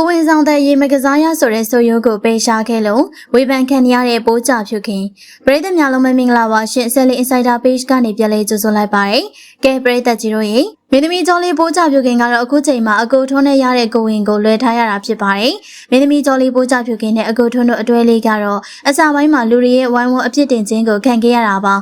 ကိုဝင်ဆောင်တဲ့ရေမကစားရဆိုတဲ့ဆိုရိုးကိုပေးရှားခဲ့လို့ဝေဖန်ခံရတဲ့ပိုးကြဖြုခင်ပရိသတ်များလုံးမမင်္ဂလာပါရှင်ဆက်လီ Insider Page ကနေပြန်လဲကြိုဆိုလိုက်ပါတယ်ကဲပရိသတ်ကြီးတို့ရေ မင်းသမီးကျော်လေးပိုးကြဖြုခင်ကတော့အခုချိန်မှာအကူထွန်းနဲ့ရတဲ့ကိုဝင်ကိုလွှဲထားရတာဖြစ်ပါတယ်မင်းသမီးကျော်လေးပိုးကြဖြုခင်နဲ့အကူထွန်းတို့အတွဲလေးကတော့အစာပိုင်းမှာလူတွေရဲ့ဝိုင်းဝန်းအပြစ်တင်ခြင်းကိုခံခဲ့ရတာပါ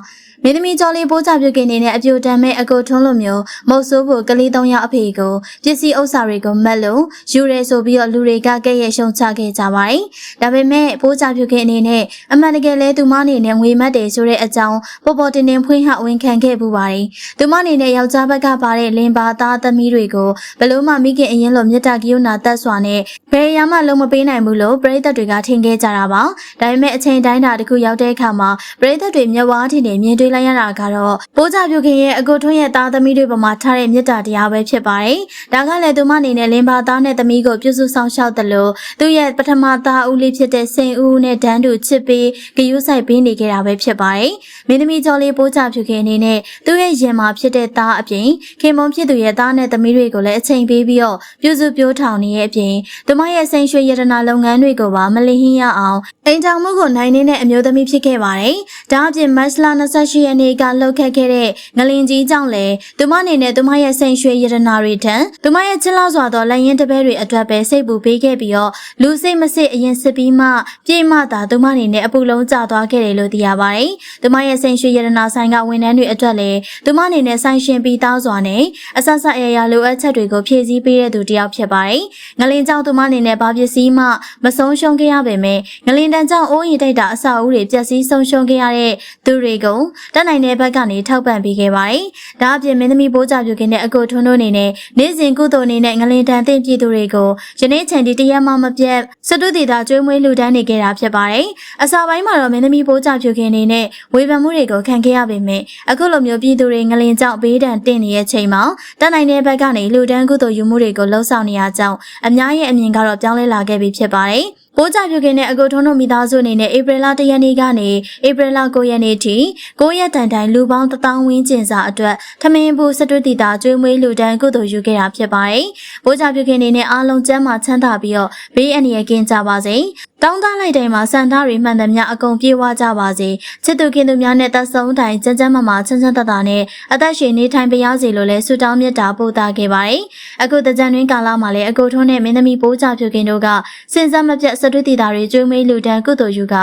မင်းသမီးကျော်လေးပိုးချပြုတ်ကိနေနဲ့အပြိုတမ်းမဲ့အကိုထွန်းလိုမျိုးမုတ်ဆိုးဖို့ကလေးသုံးယောက်အဖေကိုပစ္စည်းဥစ္စာတွေကိုမက်လို့ယူရဲဆိုပြီးတော့လူတွေကကဲ့ရဲ့ရှုံချခဲ့ကြပါတယ်။ဒါပေမဲ့ပိုးချပြုတ်ကိအနေနဲ့အမှန်တကယ်လဲသူမအနေနဲ့ငွေမက်တယ်ဆိုတဲ့အကြောင်းပေါ်ပေါ်တင်တင်ဖွင့်ဟဝန်ခံခဲ့ပူပါတယ်။သူမအနေနဲ့ယောက်ျားဘက်ကပါတဲ့လင်ပါသားသမီးတွေကိုဘလို့မှမိခင်အရင်လိုမြတ်တာကယုနာတက်စွာနဲ့ဘယ်ရမှလုံးမပေးနိုင်ဘူးလို့ပရိသတ်တွေကထင်ခဲ့ကြတာပါ။ဒါပေမဲ့အချိန်တိုင်းတာတစ်ခုရောက်တဲ့အခါမှာပရိသတ်တွေမျက်ဝါးထင်နေမြင်တွေ့လိုက်ရတာကတော့ပိုးကြပြုခင်ရဲ့အကိုထွန်းရဲ့သားသမီးတွေပေါ်မှာထားတဲ့မေတ္တာတရားပဲဖြစ်ပါတယ်။ဒါကလည်းသူမအနေနဲ့လင်ပါသားနဲ့သမီးကိုပြုစုဆောင်ရှောက်တယ်လို့သူရဲ့ပထမသားဦးလေးဖြစ်တဲ့စိန်ဦးနဲ့ဒန်းတူချစ်ပြီးဂယုဆိုင်ပေးနေခဲ့တာပဲဖြစ်ပါတယ်။မင်းသမီးကျော်လေးပိုးကြပြုခင်အနေနဲ့သူ့ရဲ့ရင်မှာဖြစ်တဲ့သားအပြင်ခင်မုံဖြစ်သူရဲ့သားနဲ့သမီးတွေကိုလည်းအချိန်ပေးပြီးတော့ပြုစုပြောထောင်နေရဲ့အပြင်သူမရဲ့စိန်ရွှေရတနာလုပ်ငန်းတွေကိုပါမလင်ဟင်းရအောင်အိမ်ထောင်မှုကိုနိုင်နေတဲ့အမျိုးသမီးဖြစ်ခဲ့ပါတယ်။ဒါအပြင်မတ်လ28ရက်နေ့ကလှုပ်ခတ်ခဲ့တဲ့ငလင်ကြီးကြောင့်လည်းသူမအနေနဲ့သူမရဲ့စိန်ရွှေရတနာတွေထံသူမရဲ့ချစ်လောက်စွာသောလက်ရင်တပည့်တွေအတွက်ပဲစိတ်ပူပေးခဲ့ပြီးတော့လူစိတ်မစစ်အရင်စစ်ပြီးမှပြေမှသာသူမအနေနဲ့အပူလုံးကျသွားခဲ့တယ်လို့သိရပါတယ်။သူမရဲ့စိန်ရွှေရတနာဆိုင်ကဝန်ထမ်းတွေအတွက်လည်းသူမအနေနဲ့ဆိုင်ရှင်ပြီးသားစွာနဲ့အဆဆအရာရာလိုအပ်ချက်တွေကိုဖြည့်ဆည်းပေးတဲ့သူတစ်ယောက်ဖြစ်ပါတယ်။ငလင်ကြောင့်သူမအနေနဲ့ဘာပစ္စည်းမှမဆုံးရှုံးခဲ့ရပေမဲ့ငလင်တန်ကြောင့်အိုးရင်တိုက်တာအဆောက်အဦတွေပျက်စီးဆုံးရှုံးခဲ့ရတဲ့သူတွေကိုတက်နိုင်တဲ့ဘက်ကနေထောက်ပံ့ပေးခဲ့ပါတယ်။ဒါအပြင်မင်းသမီးပိုးကြပြုခင်တဲ့အကိုထွန်းတို့အနေနဲ့နေ့စဉ်ကုသိုလ်အနေနဲ့ငလင်တန်တင်ပြည်သူတွေကိုယနေ့ချိန်ဒီတရက်မှမပြတ်စတုတီတာကျွေးမွေးလှူဒန်းနေခဲ့တာဖြစ်ပါတယ်။အစာပိုင်းမှာတော့မင်းသမီးပိုးကြပြုခင်အနေနဲ့ဝေဖန်မှုတွေကိုခံခဲ့ရပေမဲ့အခုလိုမျိုးပြည်သူတွေငလင်ကြောင့်ဘေးဒဏ်တင်နေတဲ့ချိန်မှာတက်နိုင်တဲ့ဘက်ကနေလှူဒန်းကုသိုလ်ယူမှုတွေကိုလှုံ့ဆော်နေရကြောင်းအများရဲ့အမြင်ကတော့ပြောင်းလဲလာခဲ့ပြီဖြစ်ပါတယ်။ ပိုးကြပြုခင်နဲ့အကိုထုံးတို့မိသားစုအနေနဲ့ဧပြီလ၁ရက်နေ့ကနေဧပြီလ9ရက်နေ့ထိ9ရက်တန်တိုင်လူပေါင်း1000ဝန်းကျင်စာအတွက်ထမင်းဘူးစတွတီတာကျွေးမွေးလူတန်းကုသိုလ်ယူခဲ့တာဖြစ်ပါတယ်။ပိုးကြပြုခင်အနေနဲ့အားလုံးကျမ်းမာချမ်းသာပြီးတော့ဘေးအန္တရာယ်ကင်းကြပါစေ။တောင်းတလိုက်တိုင်းမှာစံသားတွေမှန်သမျှအကုန်ပြေဝကြပါစေ။ချစ်သူခင်သူများနဲ့သက်ဆုံးတိုင်းကျန်းကျန်းမာမာချမ်းချမ်းသာသာနဲ့အသက်ရှင်နေထိုင်ပါရစေလို့လည်းဆုတောင်းမြတ်တာပို့တာခဲ့ပါတယ်။အခုတကြံတွင်းကာလမှာလည်းအကိုထုံးနဲ့မင်းသမီးပိုးကြပြုခင်တို့ကစင်စက်မပြတ်စတွတီတာတွေကျွေးမွေးလူတန်းကုသိုလ်ယူက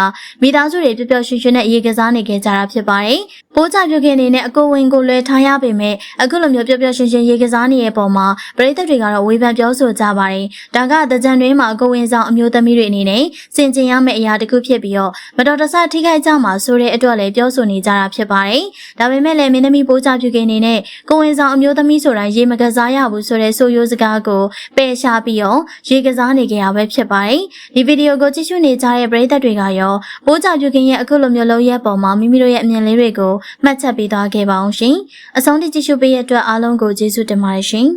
မိသားစုတွေပျော်ပျော်ရွှင်ရွှင်နဲ့ရေကစားနေကြတာဖြစ်ပါတယ်။ပိုးကြပြုခင်အနေနဲ့အကိုဝင်ကိုလွယ်ထားရပေမဲ့အခုလိုမျိုးပျော်ပျော်ရွှင်ရွှင်ရေကစားနေတဲ့ပုံမှာပရိသတ်တွေကတော့ဝေဖန်ပြောဆိုကြပါတယ်။ဒါကတကြံတွင်းမှာအကိုဝင်ဆောင်အမျိုးသမီးတွေအနေနဲ့စင်ကျင်ရမယ့်အရာတစ်ခုဖြစ်ပြီးတော့မတော်တဆထိခိုက်ကြမှာဆိုတဲ့အတွက်လည်းပြောဆိုနေကြတာဖြစ်ပါတယ်။ဒါပေမဲ့လည်းမင်းသမီးပိုးကြပြုခင်အနေနဲ့ကိုဝင်ဆောင်အမျိုးသမီးဆိုတာရေမကစားရဘူးဆိုတဲ့ဆိုရိုးစကားကိုပယ်ရှားပြီးတော့ရေကစားနေကြရပဲဖြစ်ပါတယ်။ဒီဗီဒီယိုကိုကြည့်ရှုနေကြတဲ့ပရိသတ်တွေကရောပိုးကြပြုခင်ရဲ့အခုလိုမျိုးလုံးရဲ့ပုံမှာမိမိတို့ရဲ့အမြင်လေးတွေကိုမှတ်ချက်ပေးသွားခဲ့ပါအောင်ရှင်။အဆုံးထိကြည့်ရှုပေးတဲ့အတွက်အားလုံးကိုကျေးဇူးတင်ပါတယ်ရှင်။